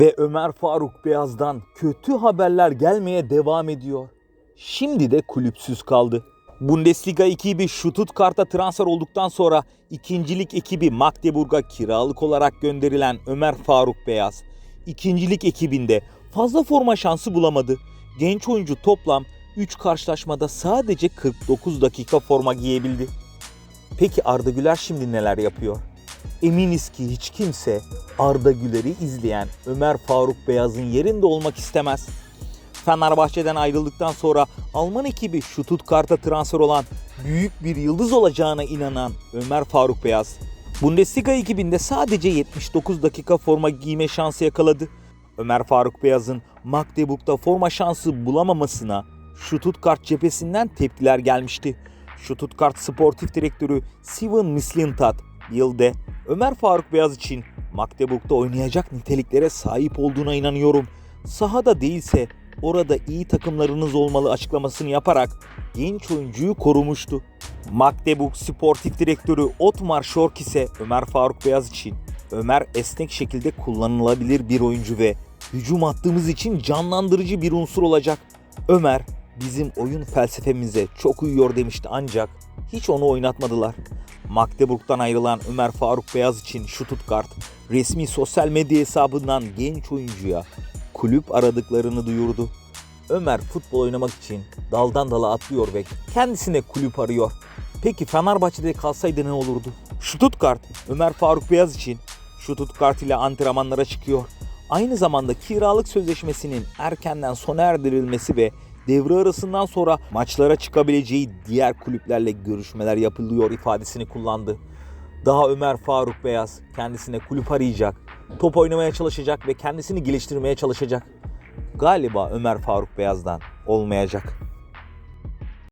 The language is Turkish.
Ve Ömer Faruk Beyaz'dan kötü haberler gelmeye devam ediyor. Şimdi de kulüpsüz kaldı. Bundesliga ekibi Stuttgart'a transfer olduktan sonra ikincilik ekibi Magdeburg'a kiralık olarak gönderilen Ömer Faruk Beyaz, ikincilik ekibinde fazla forma şansı bulamadı. Genç oyuncu toplam 3 karşılaşmada sadece 49 dakika forma giyebildi. Peki Arda Güler şimdi neler yapıyor? Eminiz ki hiç kimse Arda Güler'i izleyen Ömer Faruk Beyaz'ın yerinde olmak istemez. Fenerbahçe'den ayrıldıktan sonra Alman ekibi Stuttgart'a transfer olan büyük bir yıldız olacağına inanan Ömer Faruk Beyaz, Bundesliga ekibinde sadece 79 dakika forma giyme şansı yakaladı. Ömer Faruk Beyaz'ın Magdeburg'da forma şansı bulamamasına Stuttgart cephesinden tepkiler gelmişti. Stuttgart Sportif Direktörü Steven Mislintat yılda Ömer Faruk Beyaz için Magdeburg'da oynayacak niteliklere sahip olduğuna inanıyorum. Sahada değilse orada iyi takımlarınız olmalı açıklamasını yaparak genç oyuncuyu korumuştu. Magdeburg Sportif Direktörü Otmar Şork ise Ömer Faruk Beyaz için Ömer esnek şekilde kullanılabilir bir oyuncu ve hücum hattımız için canlandırıcı bir unsur olacak. Ömer bizim oyun felsefemize çok uyuyor demişti ancak hiç onu oynatmadılar. Magdeburg'dan ayrılan Ömer Faruk Beyaz için Stuttgart resmi sosyal medya hesabından genç oyuncuya kulüp aradıklarını duyurdu. Ömer futbol oynamak için daldan dala atlıyor ve kendisine kulüp arıyor. Peki Fenerbahçe'de kalsaydı ne olurdu? Stuttgart Ömer Faruk Beyaz için Stuttgart ile antrenmanlara çıkıyor. Aynı zamanda kiralık sözleşmesinin erkenden sona erdirilmesi ve devre arasından sonra maçlara çıkabileceği diğer kulüplerle görüşmeler yapılıyor ifadesini kullandı. Daha Ömer Faruk Beyaz kendisine kulüp arayacak, top oynamaya çalışacak ve kendisini geliştirmeye çalışacak. Galiba Ömer Faruk Beyaz'dan olmayacak.